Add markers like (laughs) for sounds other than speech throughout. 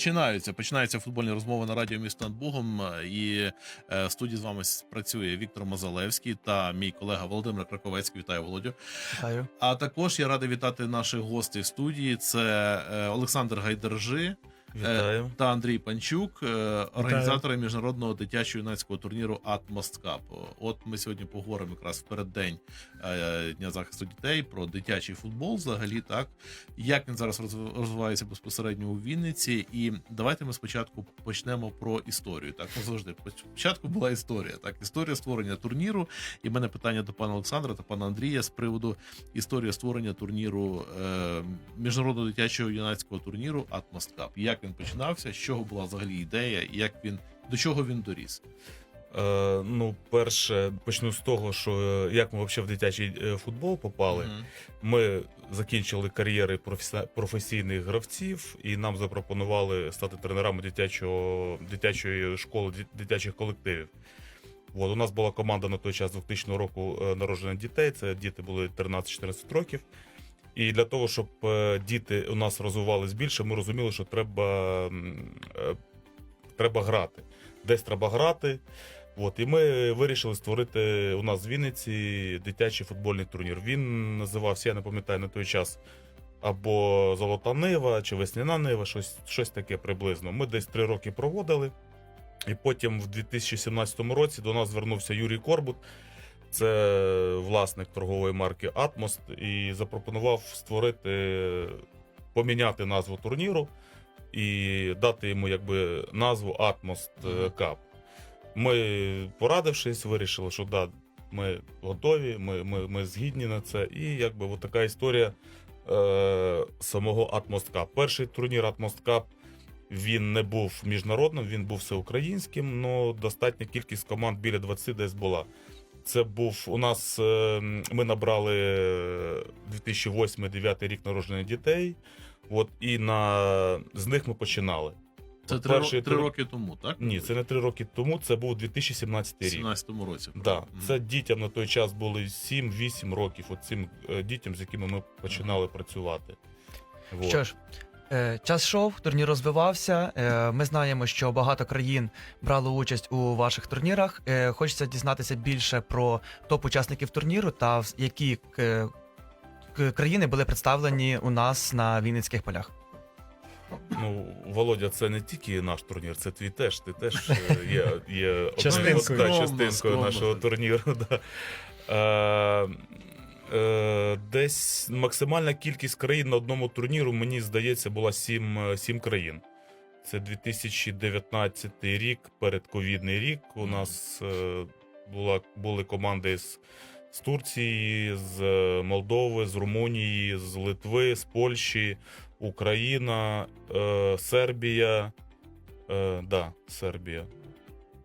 Починаються. Починаються футбольні розмови на радіо місто над Богом. І е, в студії з вами працює Віктор Мазалевський та мій колега Володимир Краковецький. Вітаю, Володю. Вітаю. А також я радий вітати наших гостей в студії. Це е, Олександр Гайдержи Вітаю. та Андрій Панчук, е, організатори міжнародного дитячого юнацького турніру Атмост Кап. От ми сьогодні поговоримо якраз в переддень е, Дня захисту дітей про дитячий футбол, взагалі, так як він зараз розвивається безпосередньо у Вінниці. І давайте ми спочатку почнемо про історію. Так, ну завжди спочатку була історія. Так, історія створення турніру. І в мене питання до пана Олександра та пана Андрія з приводу історії створення турніру е, міжнародного дитячого юнацького турніру Атмост Кап. Як він починався, з чого була взагалі ідея, як він до чого він доріс? Е, ну, перше, почну з того, що е, як ми взагалі в дитячий е, футбол попали. Мгм. Ми закінчили кар'єри професі- професійних гравців, і нам запропонували стати тренерами дитячого, дитячої школи, дитячих колективів. От, у нас була команда на той час 2000 року е, народження дітей. Це діти були 13-14 років. І для того, щоб е, діти у нас розвивались більше, ми розуміли, що треба, е, треба грати. Десь треба грати. От, і ми вирішили створити у нас в Вінниці дитячий футбольний турнір. Він називався, я не пам'ятаю на той час, або Золота Нива, чи Весняна Нива, щось, щось таке приблизно. Ми десь три роки проводили. І потім в 2017 році до нас звернувся Юрій Корбут, це власник торгової марки Атмост, і запропонував створити, поміняти назву турніру і дати йому якби назву Атмост Мгм. Cup. Ми, порадившись, вирішили, що да, ми готові, ми, ми, ми згідні на це. І якби от така історія е, самого Atmost Cup. Перший турнір Atmost Cup він не був міжнародним, він був всеукраїнським, але достатня кількість команд біля 20 десь була. Це був у нас. е, Ми набрали 2008-2009 рік народження дітей. От і на з них ми починали. Це От три, перший три роки тому, так? Ні, це не три роки тому, це був 2017 рік. 17-му році. Да, правильно? це дітям на той час були 7-8 років. От цим е, дітям, з якими ми починали працювати. Вот. Що ж, е, час йшов, турнір розвивався. Е, Ми знаємо, що багато країн брали участь у ваших турнірах. Е, Хочеться дізнатися більше про топ-учасників турніру та які країни були представлені у нас на Вінницьких полях. Ну, Володя, це не тільки наш турнір, це твій теж. Ти теж е, є, є (laughs) Частинкою. нашого турніру. Да. Е, е, десь максимальна кількість країн на одному турніру, мені здається, була 7, 7 країн. Це 2019 рік, передковідний рік. У нас е, була, були команди з, з Турції, з е, Молдови, з Румунії, з Литви, з Польщі, Україна, е, Сербія. Е, да, Сербія.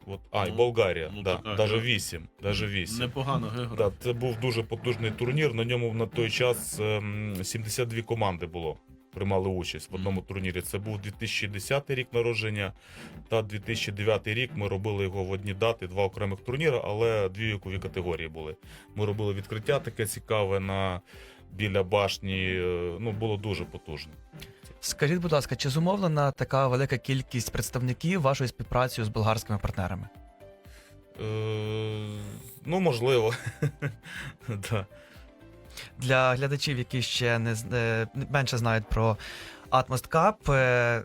От, а, і Ну, Болгарія. ну, да, така даже 8. Даже 8. Непогано гра. Да, це був дуже потужний турнір. На ньому на той час ем, 72 команди було. Приймали участь в одному турнірі. Це був 2010 рік народження та 2009 рік. Ми робили його в одні дати, два окремих турніри, але дві вікові категорії були. Ми робили відкриття таке цікаве на біля башні. е, Ну було дуже потужно. Скажіть, будь ласка, чи зумовлена така велика кількість представників вашої співпраці з болгарськими партнерами? Е, ну можливо. (laughs) да. Для глядачів, які ще не е, менше знають про Atmos Cup, е,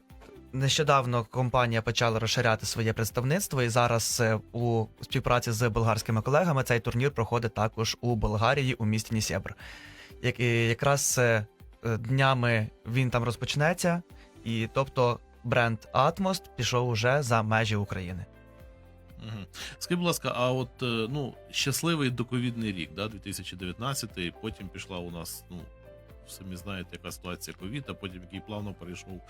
нещодавно компанія почала розширяти своє представництво, і зараз е, у співпраці з болгарськими колегами цей турнір проходить також у Болгарії у місті Нісєбр. Як, і якраз днями він там розпочнеться, і тобто бренд Atmos пішов уже за межі України. Мгм. Скажіть, будь ласка, а от е, ну, щасливий доковідний рік, да, 2019, потім пішла у нас, ну, самі знаєте, яка ситуація ковід, а потім який плавно перейшов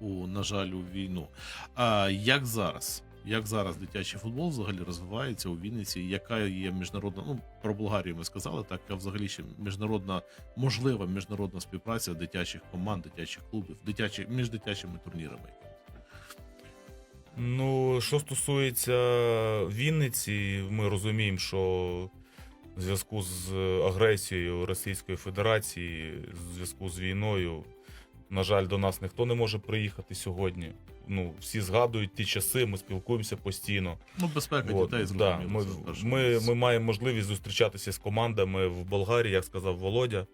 у, на жаль, у війну. А як зараз? Як зараз дитячий футбол взагалі розвивається у Вінниці? Яка є міжнародна, ну про Болгарію ми сказали, так а взагалі ще міжнародна, можлива міжнародна співпраця дитячих команд, дитячих клубів, дитячих між дитячими турнірами? Ну, що стосується Вінниці, ми розуміємо, що в зв'язку з агресією Російської Федерації, в зв'язку з війною, на жаль, до нас ніхто не може приїхати сьогодні. Ну, всі згадують ті часи, ми спілкуємося постійно. Ну, безпека От, дітей да, ми, ми, ми маємо можливість зустрічатися з командами в Болгарії, як сказав Володя.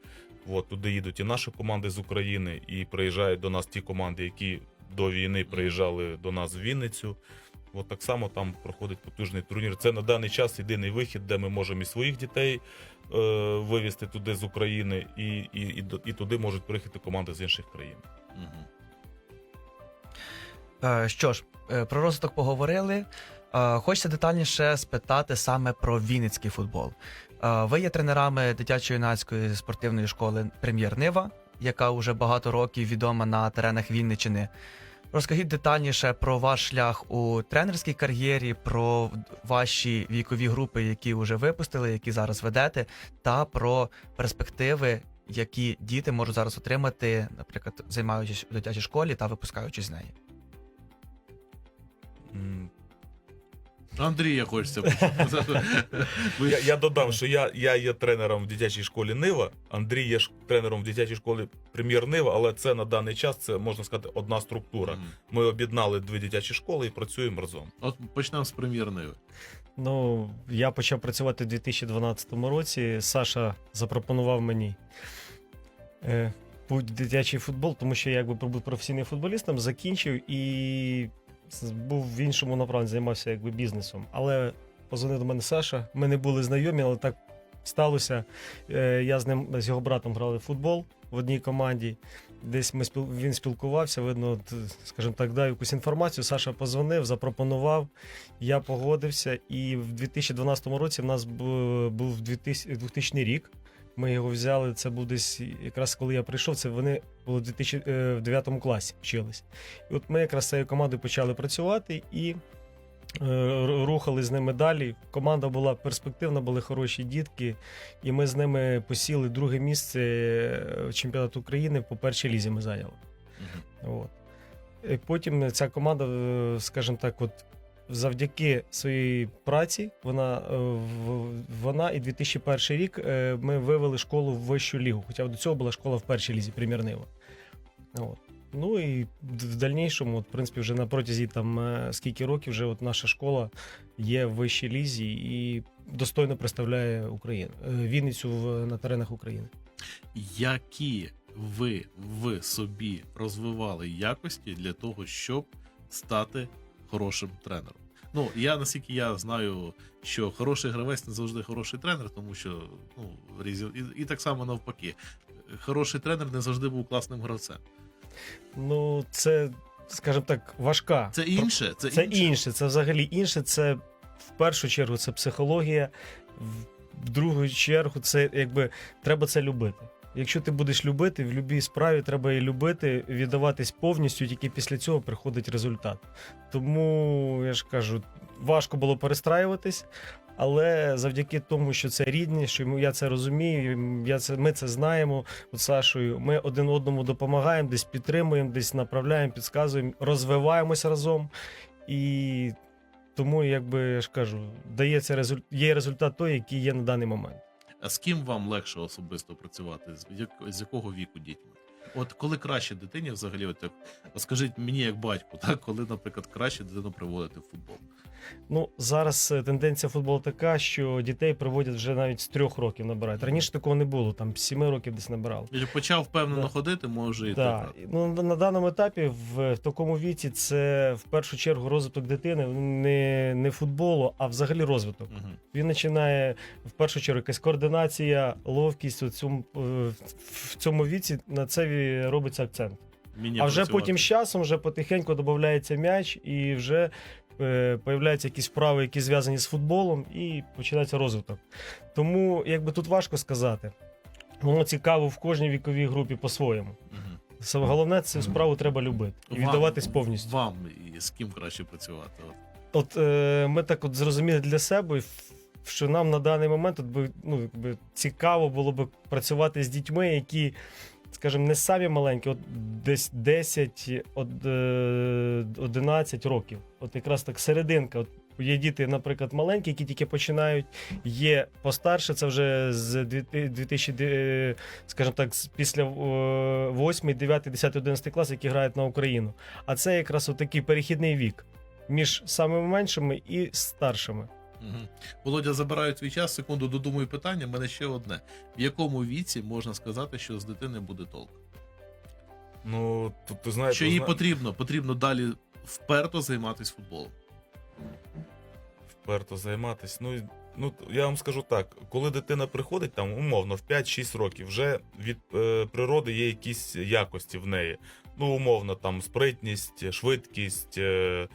От, туди їдуть і наші команди з України, і приїжджають до нас ті команди, які до війни приїжджали до нас в Вінницю. От так само там проходить потужний турнір. Це на даний час єдиний вихід, де ми можемо і своїх дітей е, вивезти туди з України, і, і, і, і туди можуть приїхати команди з інших країн. Мгм. Е, Що ж, е, про розвиток поговорили. Е, Хочеться детальніше спитати саме про вінницький футбол. Ви є тренерами дитячо-юнацької спортивної школи Прем'єр Нива, яка вже багато років відома на теренах Вінниччини. Розкажіть детальніше про ваш шлях у тренерській кар'єрі, про ваші вікові групи, які вже випустили, які зараз ведете, та про перспективи, які діти можуть зараз отримати, наприклад, займаючись у дитячій школі та випускаючись з неї. Андрія хочеться (laughs) Я, я додам, що я, я є тренером в дитячій школі Нива. Андрій є тренером в дитячій школі Прем'єр Нива, але це на даний час це можна сказати одна структура. Ми об'єднали дві дитячі школи і працюємо разом. От почнемо з прем'єрної. Ну, я почав працювати у 2012 році. Саша запропонував мені е, путь дитячий футбол, тому що я якби був професійним футболістом, закінчив і був в іншому направленні, займався якби бізнесом. Але позвонив до мене Саша. Ми не були знайомі, але так сталося. Е, я з ним з його братом грали в футбол в одній команді. Десь ми спіл... він спілкувався, видно, скажімо так, дав якусь інформацію. Саша позвонив, запропонував. Я погодився, і в 2012 році в нас був 2000 2000 рік. Ми його взяли. Це був десь якраз коли я прийшов. Це вони були в 2009 класі вчились. І от ми якраз з цією командою почали працювати і е, рухали з ними далі. Команда була перспективна, були хороші дітки, і ми з ними посіли друге місце е, чемпіонату України по першій лізі. Ми зайняли. Мгм. От. Потім ця команда, е, скажімо так, от завдяки своїй праці, вона, е, вона і 2001 рік е, ми вивели школу в вищу лігу. Хоча до цього була школа в першій лізі, прем'єр Нива. От. Ну і в дальнішому, от, в принципі, вже на протязі там е, скільки років вже от наша школа є в вищій лізі і достойно представляє Україну, Вінницю в, на теренах України. Які ви в собі розвивали якості для того, щоб стати хорошим тренером? Ну, я наскільки я знаю, що хороший гравець не завжди хороший тренер, тому що ну, і, і так само навпаки. Хороший тренер не завжди був класним гравцем. Ну, це, скажімо так, важка. Це інше, це, Це інше. інше, це взагалі інше. Це в першу чергу це психологія, в другу чергу це якби треба це любити. Якщо ти будеш любити, в будь-якій справі треба її любити, віддаватись повністю, тільки після цього приходить результат. Тому я ж кажу, важко було перестраюватись, але завдяки тому, що це рідні, що я це розумію, я це, ми це знаємо от Сашою. Ми один одному допомагаємо, десь підтримуємо, десь направляємо, підказуємо, розвиваємось разом. І тому, якби я ж кажу, дається результ... є результат той, який є на даний момент. А з ким вам легше особисто працювати? З, як, з якого віку дітьми? От коли краще дитині взагалі, от, скажіть мені як батьку, (laughs) так, коли, наприклад, краще дитину приводити в футбол? Ну зараз е, тенденція футболу така, що дітей приводять вже навіть з трьох років набирають. Раніше такого не було, там сіми років десь набирали. Якщо почав впевнено Да. ходити, може і Так, так. ну на, даному етапі, в, в такому віці, це в першу чергу розвиток дитини не, не футболу, а взагалі розвиток. Угу. Він починає в першу чергу якась координація, ловкість у цьому в цьому віці на це робиться акцент. а вже потім з часом вже потихеньку додається м'яч, і вже появляються якісь вправи, які зв'язані з футболом, і починається розвиток. Тому, якби тут важко сказати, воно цікаво в кожній віковій групі по-своєму. Саме Головне, цю справу треба любити і віддаватись повністю. Вам і з ким краще працювати? От е, ми так от зрозуміли для себе, що нам на даний момент от би, ну, якби цікаво було б працювати з дітьми, які, скажімо, не самі маленькі, от десь 10, од, е, 11 років. От якраз так серединка. От Є діти, наприклад, маленькі, які тільки починають. Є постарше, це вже з 2000, е, скажімо так, після 8, 9, 10, 11 клас, які грають на Україну. А це якраз отакий перехідний вік між самими меншими і старшими. Мгм. Володя, забираю твій час. Секунду додумаю питання. У мене ще одне. В якому віці можна сказати, що з дитини буде толк? Ну, тут ти знаєш, Що їй потрібно? Потрібно далі вперто займатися футболом. вперто займатися. Ну, ну, я вам скажу так: коли дитина приходить там, умовно, в 5-6 років, вже від е, природи є якісь якості в неї. Ну, умовно, там спритність, швидкість. Е,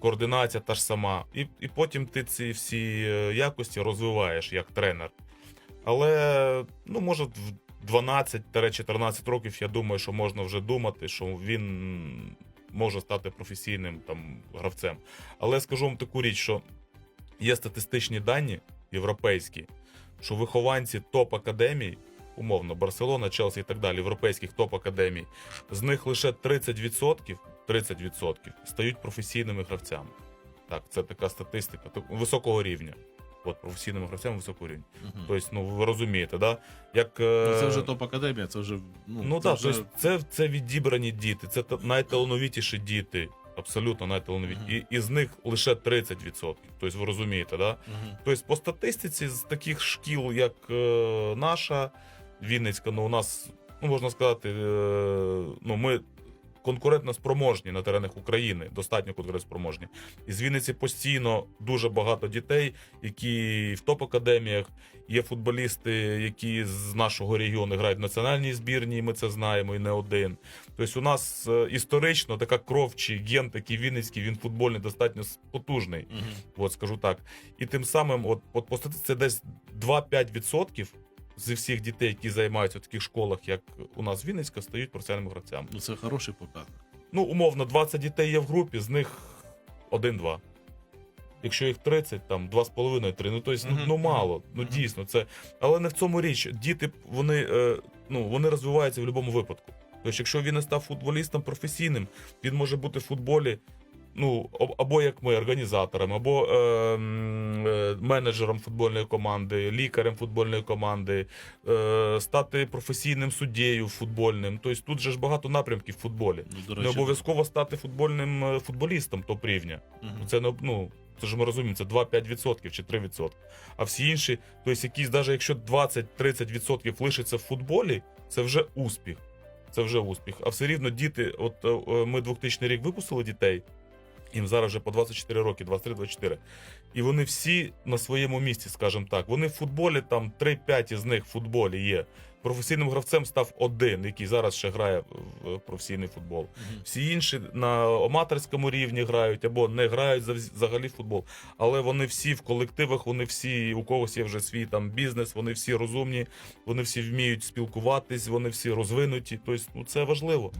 Координація та ж сама, і, і потім ти ці всі е, якості розвиваєш як тренер. Але ну, може, в 12-14 років я думаю, що можна вже думати, що він може стати професійним там гравцем. Але скажу вам таку річ, що є статистичні дані європейські, що вихованці топ-академій, умовно, Барселона, Челсі і так далі, європейських топ-академій, з них лише 30%, 30% стають професійними гравцями. Так, це така статистика високого рівня. От професійними гравцями високого рівня. Мгм. Тобто, ну ви розумієте, да? Як, Ну, це е, вже топ-академія, це вже. Ну, Ну це так, вже... тобто це, це відібрані діти, це та- найталановитіші діти, абсолютно найталановитіші. Мгм. І, і з них лише 30%. Тобто ви розумієте, да? Мгм. Тобто, по статистиці з таких шкіл, як е, наша Вінницька, ну у нас, ну можна сказати, е, ну ми конкурентно спроможні на теренах України, достатньо конкурентно спроможні. І з Вінниці постійно дуже багато дітей, які в топ-академіях. Є футболісти, які з нашого регіону грають в національній збірні, ми це знаємо, і не один. Тобто, у нас е, історично така кров чи ген такий Вінницький, він футбольний достатньо потужний. Мгм. От скажу так. І тим самим, от, от по статистиці, десь 2-5% зі всіх дітей, які займаються в таких школах, як у нас Вінницька, стають професіональними гравцями. Ну, це хороший показник. Ну, умовно, 20 дітей є в групі, з них 1-2. Якщо їх 30, там 2,5-3. Ну, тобто, ну, ну мало. Ну дійсно, це. Але не в цьому річ. Діти вони, е, ну, вони розвиваються в будь-якому випадку. Тобто, якщо він не став футболістом професійним, він може бути в футболі. Ну, або як ми, організатором, або е, е, менеджером футбольної команди, лікарем футбольної команди, е, стати професійним суддєю футбольним. Тобто тут же ж багато напрямків в футболі. Ну, Не обов'язково стати футбольним е, футболістом топ рівня. Мгм. Це не ну, це ж ми розуміємо, це 2-5% чи 3%. А всі інші, тобто якісь, навіть якщо 20-30% лишиться в футболі, це вже успіх. Це вже успіх. А все рівно діти, от е, е, ми 2000 рік випустили дітей, їм зараз вже по 24 роки, 23-24. І вони всі на своєму місці, скажімо так. Вони в футболі, там 3-5 із них в футболі є. Професійним гравцем став один, який зараз ще грає в професійний футбол. Всі інші на аматорському рівні грають або не грають взагалі в футбол. Але вони всі в колективах, вони всі, у когось є вже свій там бізнес, вони всі розумні, вони всі вміють спілкуватись, вони всі розвинуті. Тобто ну, це важливо.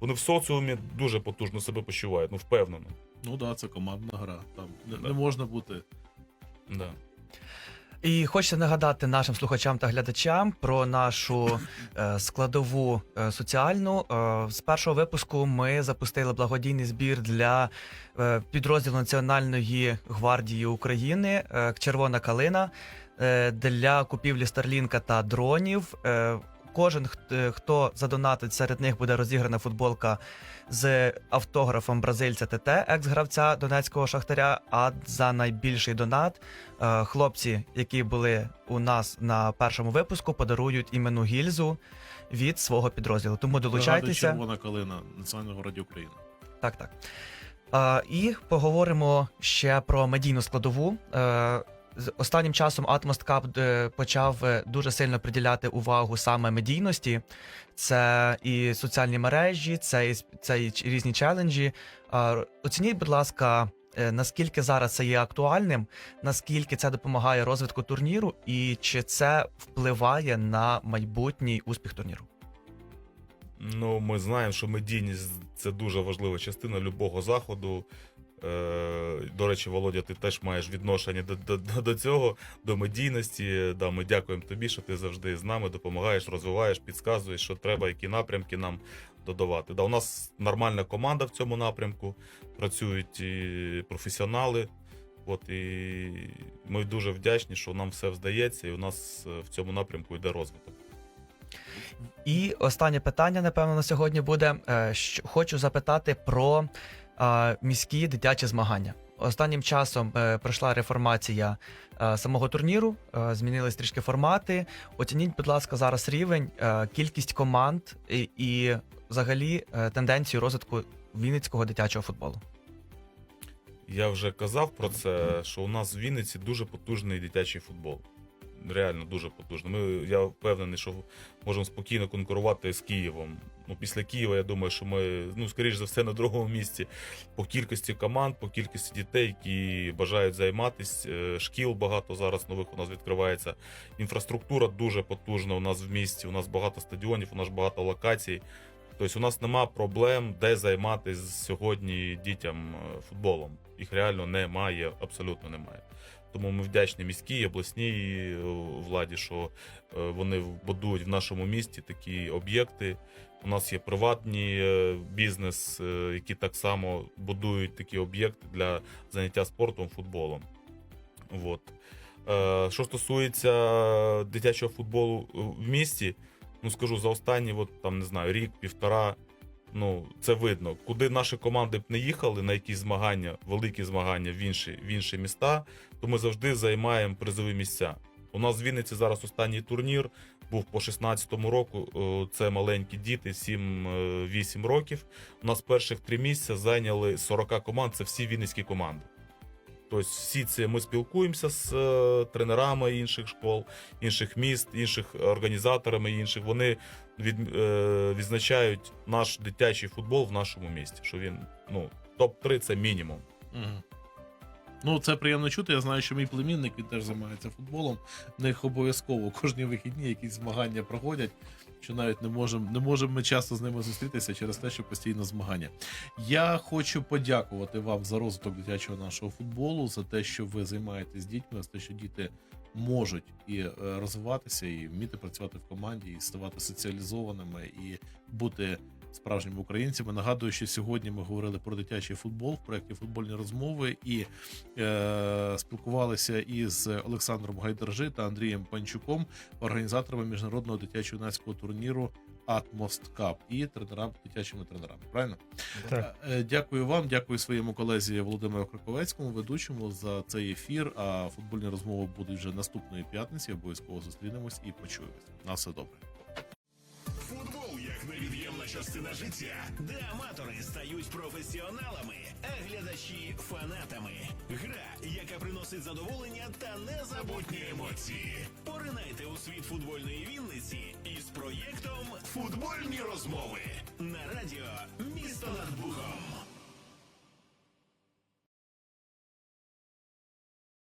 Вони в соціумі дуже потужно себе почувають, ну впевнено. Ну так, да, це командна гра. Там не, Да. не можна бути. Да. І хочеться нагадати нашим слухачам та глядачам про нашу е, складову е, соціальну. Е, з першого випуску ми запустили благодійний збір для е, підрозділу Національної гвардії України е, Червона калина е, для купівлі Старлінка та дронів. Е, Кожен, е, хто задонатить, серед них буде розіграна футболка з автографом бразильця ТТ, екс-гравця донецького шахтаря. А за найбільший донат е, хлопці, які були у нас на першому випуску, подарують іменну гільзу від свого підрозділу. Тому долучайтеся. Червона калина Національного раді України. Так, так. І поговоримо ще про медійну складову. З- Останнім часом Atmos Cup е, почав е, дуже сильно приділяти увагу саме медійності. Це і соціальні мережі, це і, це і різні челенджі. Оцініть, будь ласка, е, наскільки зараз це є актуальним, наскільки це допомагає розвитку турніру, і чи це впливає на майбутній успіх турніру? Ну, ми знаємо, що медійність це дуже важлива частина любого заходу. Е, до речі, Володя, ти теж маєш відношення до, до, до- цього, до медійності. Да, ми дякуємо тобі, що ти завжди з нами допомагаєш, розвиваєш, підказуєш, що треба, які напрямки нам додавати. Да, у нас нормальна команда в цьому напрямку, працюють і професіонали. От і ми дуже вдячні, що нам все вдається, і у нас е, в цьому напрямку йде розвиток. І останнє питання, напевно, на сьогодні буде. Е, Хочу запитати про міські дитячі змагання. Останнім часом е, пройшла реформація е, самого турніру, е, змінились трішки формати. Оцініть, будь ласка, зараз рівень, кількість команд і, і взагалі тенденцію розвитку вінницького дитячого футболу. Я вже казав про це, що у нас в Вінниці дуже потужний дитячий футбол. Реально дуже потужний. Ми, я впевнений, що можемо спокійно конкурувати з Києвом. Ну, після Києва, я думаю, що ми, ну, скоріш за все, на другому місці по кількості команд, по кількості дітей, які бажають займатися. Е, Шкіл багато зараз нових у нас відкривається. Інфраструктура дуже потужна у нас в місті. У нас багато стадіонів, у нас багато локацій. Тобто у нас нема проблем, де займатися сьогодні дітям е, футболом. Їх реально немає, абсолютно немає. Тому ми вдячні міській, обласній е, владі, що е, вони будують в нашому місті такі об'єкти. У нас є приватні бізнес, які так само будують такі об'єкти для заняття спортом, футболом. От. Що стосується дитячого футболу в місті, ну скажу за останні, от, там, не знаю, рік, півтора. Ну, це видно. Куди наші команди б не їхали на якісь змагання, великі змагання в інші, в інші міста, то ми завжди займаємо призові місця. У нас в Вінниці зараз останній турнір був по 16-му року. Це маленькі діти, 7-8 років. У нас перших три місця зайняли 40 команд. Це всі вінницькі команди. Тобто, всі ці ми спілкуємося з е, тренерами інших школ, інших міст, інших організаторами інших. Вони від, е, відзначають наш дитячий футбол в нашому місті. Що він ну топ-3 це мінімум. Мгм. Ну, це приємно чути. Я знаю, що мій племінник він теж займається футболом. В них обов'язково кожні вихідні якісь змагання проходять. Що навіть не можемо не можемо ми часто з ними зустрітися через те, що постійно змагання. Я хочу подякувати вам за розвиток дитячого нашого футболу, за те, що ви займаєтесь дітьми, за те, що діти можуть і е, розвиватися, і вміти працювати в команді, і ставати соціалізованими, і бути справжніми українцями. Нагадую, що сьогодні ми говорили про дитячий футбол в проєкті футбольні розмови і е, спілкувалися із Олександром Гайдержи та Андрієм Панчуком, організаторами міжнародного дитячо юнацького турніру Атмост Кап і тренерам дитячими тренерами. Правильно? Так. Е, Дякую вам, дякую своєму колезі Володимиру Краковецькому, ведучому за цей ефір. А футбольні розмови будуть вже наступної п'ятниці. Обов'язково зустрінемось і почуємось. На все добре частина життя, де аматори стають професіоналами, а глядачі фанатами. Гра, яка приносить задоволення та незабутні емоції. Поринайте у світ футбольної Вінниці із проєктом Футбольні розмови на радіо Місто над Бухом.